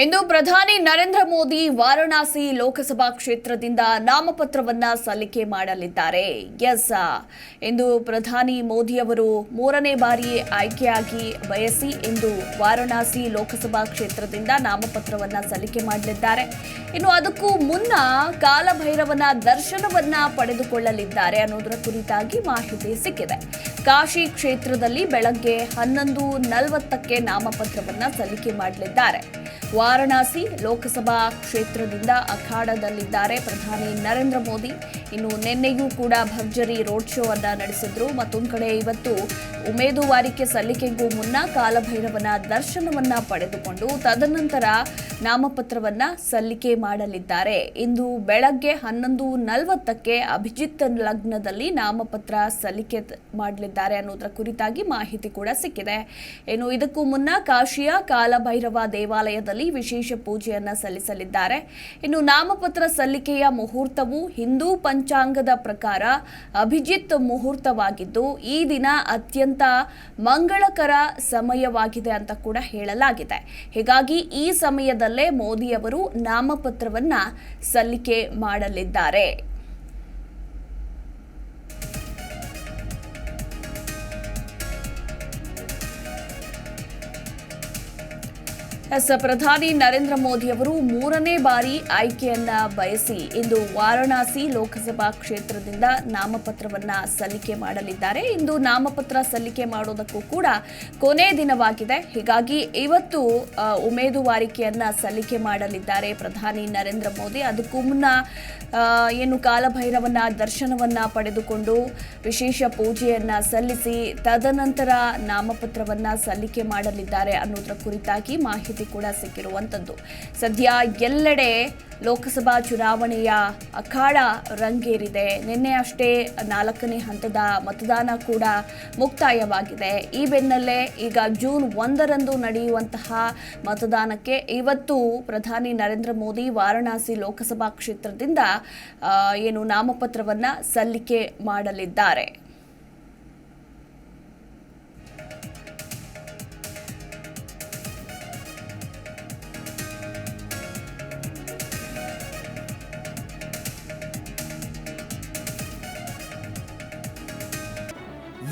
ಇಂದು ಪ್ರಧಾನಿ ನರೇಂದ್ರ ಮೋದಿ ವಾರಣಾಸಿ ಲೋಕಸಭಾ ಕ್ಷೇತ್ರದಿಂದ ನಾಮಪತ್ರವನ್ನ ಸಲ್ಲಿಕೆ ಮಾಡಲಿದ್ದಾರೆ. ಎಸ್ ಇಂದು ಪ್ರಧಾನಿ ಮೋದಿ ಅವರು ಮೂರನೇ ಬಾರಿ ಆಯ್ಕೆಯಾಗಿ ಬಯಸಿ ಇಂದು ವಾರಣಾಸಿ ಲೋಕಸಭಾ ಕ್ಷೇತ್ರದಿಂದ ನಾಮಪತ್ರವನ್ನ ಸಲ್ಲಿಕೆ ಮಾಡಲಿದ್ದಾರೆ. ಇನ್ನು ಅದಕ್ಕೂ ಮುನ್ನ ಕಾಲಭೈರವನ ದರ್ಶನವನ್ನ ಪಡೆದುಕೊಳ್ಳಲಿದ್ದಾರೆ ಅನ್ನೋದರ ಕುರಿತಾಗಿ ಮಾಹಿತಿ ಸಿಕ್ಕಿದೆ. ಕಾಶಿ ಕ್ಷೇತ್ರದಲ್ಲಿ ಬೆಳಗ್ಗೆ ಹನ್ನೊಂದು ನಲವತ್ತಕ್ಕೆ ನಾಮಪತ್ರವನ್ನ ಸಲ್ಲಿಕೆ ಮಾಡಲಿದ್ದಾರೆ. ವಾರಣಾಸಿ ಲೋಕಸಭಾ ಕ್ಷೇತ್ರದಿಂದ ಅಖಾಡದಲ್ಲಿದ್ದಾರೆ ಪ್ರಧಾನಿ ನರೇಂದ್ರ ಮೋದಿ. ಇನ್ನು ನಿನ್ನೆಯೂ ಕೂಡ ಭರ್ಜರಿ ರೋಡ್ ಶೋ ಅನ್ನ ನಡೆಸಿದ್ರು. ಮತ್ತೊಂದು ಕಡೆ ಇವತ್ತು ಉಮೇದುವಾರಿಕೆ ಸಲ್ಲಿಕೆಗೂ ಮುನ್ನ ಕಾಲಭೈರವನ ದರ್ಶನವನ್ನ ಪಡೆದುಕೊಂಡು ತದನಂತರ ನಾಮಪತ್ರವನ್ನ ಸಲ್ಲಿಕೆ ಮಾಡಲಿದ್ದಾರೆ. ಇಂದು ಬೆಳಗ್ಗೆ ಹನ್ನೊಂದು ನಲವತ್ತಕ್ಕೆ ಅಭಿಜಿತ್ ಲಗ್ನದಲ್ಲಿ ನಾಮಪತ್ರ ಸಲ್ಲಿಕೆ ಮಾಡಲಿದ್ದಾರೆ ಅನ್ನೋದರ ಕುರಿತಾಗಿ ಮಾಹಿತಿ ಕೂಡ ಸಿಕ್ಕಿದೆ. ಇನ್ನು ಇದಕ್ಕೂ ಮುನ್ನ ಕಾಶಿಯ ಕಾಲಭೈರವ ದೇವಾಲಯದಲ್ಲಿ ವಿಶೇಷ ಪೂಜೆಯನ್ನ ಸಲ್ಲಿಸಲಿದ್ದಾರೆ. ಇನ್ನು ನಾಮಪತ್ರ ಸಲ್ಲಿಕೆಯ ಮುಹೂರ್ತವು ಹಿಂದೂ ಪಂಚಾಂಗದ ಪ್ರಕಾರ ಅಭಿಜಿತ್ ಮುಹೂರ್ತವಾಗಿದ್ದು, ಈ ದಿನ ಅತ್ಯಂತ ಮಂಗಳಕರ ಸಮಯವಾಗಿದೆ ಅಂತ ಕೂಡ ಹೇಳಲಾಗಿದೆ. ಹೀಗಾಗಿ ಈ ಸಮಯದಲ್ಲೇ ಮೋದಿಯವರು ನಾಮಪತ್ರವನ್ನ ಸಲ್ಲಿಕೆ ಮಾಡಲಿದ್ದಾರೆ. ಎಸ್, ಪ್ರಧಾನಿ ನರೇಂದ್ರ ಮೋದಿ ಅವರು ಮೂರನೇ ಬಾರಿ ಆಯ್ಕೆಯನ್ನ ಬಯಸಿ ಇಂದು ವಾರಣಾಸಿ ಲೋಕಸಭಾ ಕ್ಷೇತ್ರದಿಂದ ನಾಮಪತ್ರವನ್ನ ಸಲ್ಲಿಕೆ ಮಾಡಲಿದ್ದಾರೆ. ಇಂದು ನಾಮಪತ್ರ ಸಲ್ಲಿಕೆ ಮಾಡೋದಕ್ಕೂ ಕೂಡ ಕೊನೆ ದಿನವಾಗಿದೆ. ಹೀಗಾಗಿ ಇವತ್ತು ಉಮೇದುವಾರಿಕೆಯನ್ನ ಸಲ್ಲಿಕೆ ಮಾಡಲಿದ್ದಾರೆ ಪ್ರಧಾನಿ ನರೇಂದ್ರ ಮೋದಿ. ಅದಕ್ಕೂ ಮುನ್ನ ಏನು ಕಾಲಭೈರವನ ದರ್ಶನವನ್ನ ಪಡೆದುಕೊಂಡು ವಿಶೇಷ ಪೂಜೆಯನ್ನ ಸಲ್ಲಿಸಿ ತದನಂತರ ನಾಮಪತ್ರವನ್ನ ಸಲ್ಲಿಕೆ ಮಾಡಲಿದ್ದಾರೆ ಅನ್ನೋದರ ಕುರಿತಾಗಿ ಮಾಹಿತಿ ಕೂಡ ಸಿಕ್ಕಿರುವಂಥದ್ದು. ಸದ್ಯ ಎಲ್ಲೆಡೆ ಲೋಕಸಭಾ ಚುನಾವಣೆಯ ಅಖಾಡ ರಂಗೇರಿದೆ. ನಿನ್ನೆ ಅಷ್ಟೇ ನಾಲ್ಕನೇ ಹಂತದ ಮತದಾನ ಕೂಡ ಮುಕ್ತಾಯವಾಗಿದೆ. ಈ ಬೆನ್ನಲ್ಲೇ ಈಗ ಜೂನ್ ಒಂದರಂದು ನಡೆಯುವಂತಹ ಮತದಾನಕ್ಕೆ ಇವತ್ತು ಪ್ರಧಾನಿ ನರೇಂದ್ರ ಮೋದಿ ವಾರಣಾಸಿ ಲೋಕಸಭಾ ಕ್ಷೇತ್ರದಿಂದ ಏನು ನಾಮಪತ್ರವನ್ನು ಸಲ್ಲಿಕೆ ಮಾಡಲಿದ್ದಾರೆ.